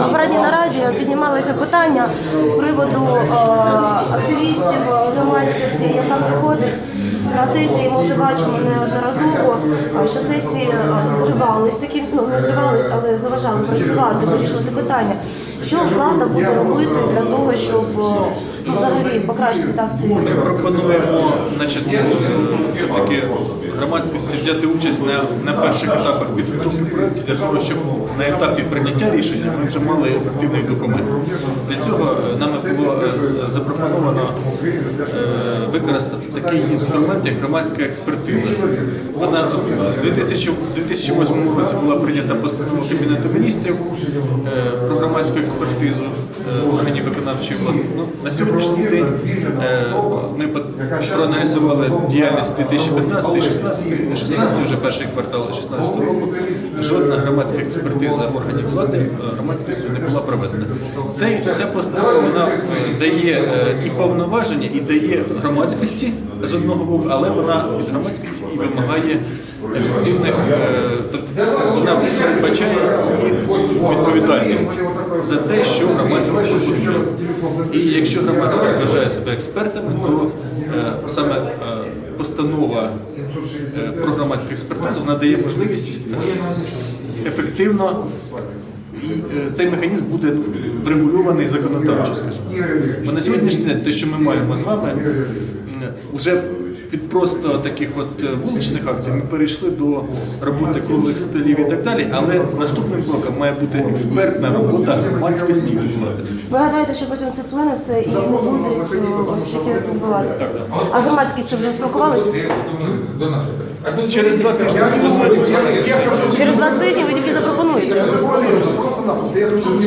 апаратній нараді піднімалися питання з приводу е, активістів громадськості, яка приходить на сесії. Ми вже бачимо неодноразово, е, що сесії е, зривались, такі ну не зривались, але заважали працювати, вирішувати питання. Що влада буде робити для того, щоб ну, взагалі покращити так ці Ми пропонуємо значить, все-таки громадськості взяти участь на, на перших етапах підготовки проєктів для того, щоб на етапі прийняття рішення ми вже мали ефективний документ. Для цього е, нами було е, запропоновано е, використати такий інструмент, як громадська експертиза. Вона з 2008 році була прийнята постанова Кабінету міністрів про громадську експертизу органів виконавчої влади. Ну, на сьогоднішній день е, ми проаналізували діяльність 2015-16 16 вже перший квартал 16 року. Жодна громадська експертиза органів влади е, громадськістю не була проведена. Цей, ця постанова вона е, дає е, і повноваження, і дає громадськості з одного боку, але вона від громадськості і вимагає ефективних, е, тобто вона передбачає відповідальність за те, що громадськість пропонує. І якщо громадськість вважає себе експертами, то е, саме е, постанова е, про громадську експертизу вона дає можливість ефективно і цей механізм буде врегульований законодавчо, скажімо. Бо на сьогоднішній день те, що ми маємо з вами, вже від просто таких от е, вуличних акцій ми перейшли до роботи круглих столів і так далі, але наступним кроком має бути експертна робота громадськості. Ви гадаєте, що потім це вплине в це і не буде ось таке відбуватися? А громадськість вже спілкувалися? До нас. А тут Через два тижні Через два тижні ви тільки запропонуєте. просто-напросто, я мимо